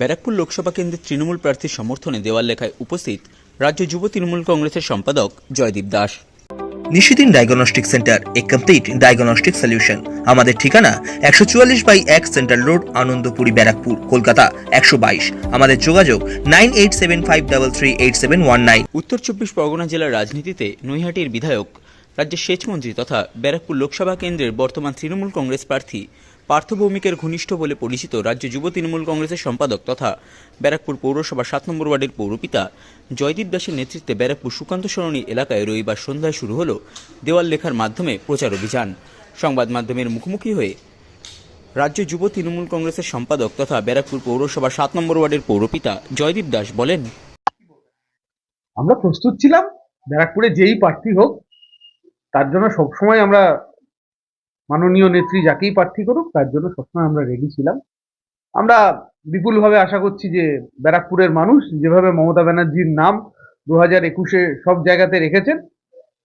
ব্যারাকপুর লোকসভা কেন্দ্রের তৃণমূল প্রার্থীর সমর্থনে দেওয়াল লেখায় উপস্থিত রাজ্য যুব তৃণমূল কংগ্রেসের সম্পাদক জয়দীপ দাস। নিশিদিন ডায়াগনস্টিক সেন্টার এ কমপ্লিট ডায়াগনস্টিক সলিউশন। আমাদের ঠিকানা একশো চুয়াল্লিশ বাই এক সেন্ট্রাল রোড আনন্দপুরি ব্যারাকপুর কলকাতা একশো বাইশ। আমাদের যোগাযোগ nine eight seven five double three eight seven one nine. উত্তর চব্বিশ পরগনা জেলার রাজনীতিতে নৈহাটির বিধায়ক রাজ্যের সেচমন্ত্রী তথা ব্যারাকপুর লোকসভা কেন্দ্রের বর্তমান তৃণমূল কংগ্রেস প্রার্থী পার্থ ভৌমিকের ঘনিষ্ঠ বলে পরিচিত রাজ্য যুব তৃণমূল কংগ্রেসের সম্পাদক তথা ব্যারাকপুর পৌরসভা সাত নম্বর ওয়ার্ডের পৌরপিতা জয়দীপ দাসের নেতৃত্বে ব্যারাকপুর সুকান্ত সরণী এলাকায় রবিবার সন্ধ্যায় শুরু হলো দেওয়াল লেখার মাধ্যমে প্রচার অভিযান। সংবাদ মাধ্যমের মুখোমুখি হয়ে রাজ্য যুব তৃণমূল কংগ্রেসের সম্পাদক তথা ব্যারাকপুর পৌরসভা সাত নম্বর ওয়ার্ডের পৌরপিতা জয়দীপ দাস বলেন, আমরা প্রস্তুত ছিলাম, ব্যারাকপুরে যেই প্রার্থী হোক, তার জন্য সবসময় আমরা মাননীয় নেত্রী যাকেই প্রার্থী করুক তার জন্য সবসময় আমরা রেডি ছিলাম। আমরা বিপুলভাবে আশা করছি যে ব্যারাকপুরের মানুষ যেভাবে মমতা ব্যানার্জির নাম দু হাজার একুশে সব জায়গাতে রেখেছেন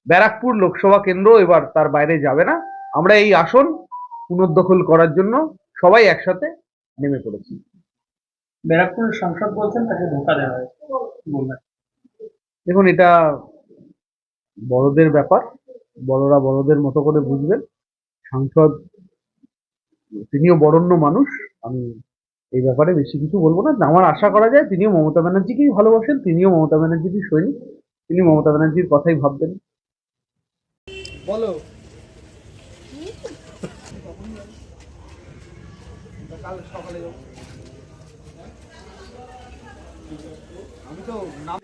ব্যারাকপুর লোকসভা কেন্দ্র এবার তার বাইরে যাবে না। আমরা এই আসন পুনর্দখল করার জন্য সবাই একসাথে নেমে পড়েছি। ব্যারাকপুর সাংসদ বলছেন তাকে ধোকা দেওয়া হয়েছে দেখুন এটা বড়দের ব্যাপার। বড়রা বড়দের মতো করে বুঝবেন। সাংসদ তিনিও বরণ্য মানুষ। আমি এই ব্যাপারে বেশি কিছু বলব না। আমার আশা করা যায় তিনিও মমতা ব্যানার্জিকেই ভালোবাসেন তিনিও মমতা ব্যানার্জিরই সৈনিক। তিনি মমতা ব্যানার্জির কথাই ভাববেন। বলো। আমি